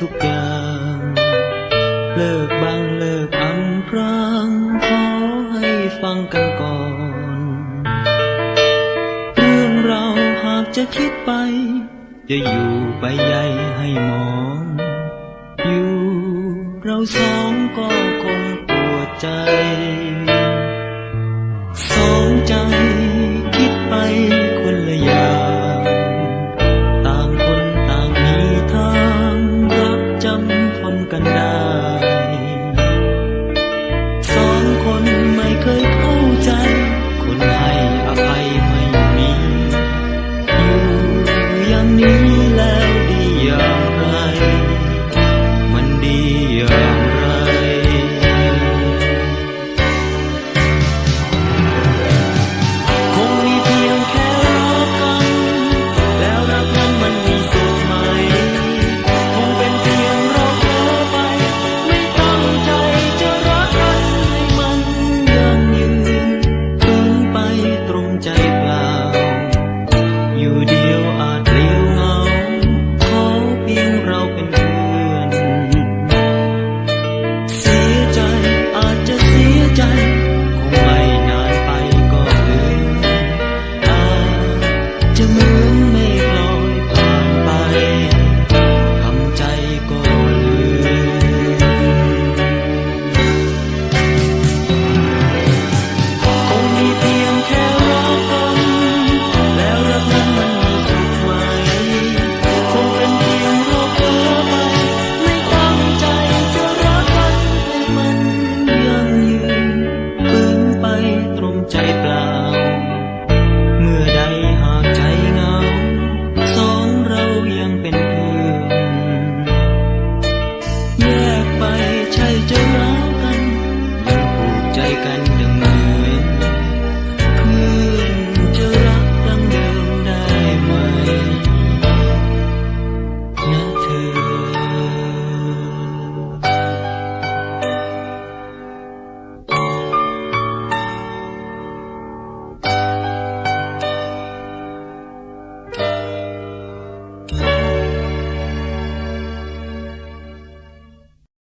ทุกอย่าง เลิกบังเลิกอังพรางขอให้ฟังกันก่อน เรื่องเราหากจะคิดไป จะอยู่ไปใหญ่ให้มอง อยู่เราสองก็คงปวดใจสองใจคิดไป ใจ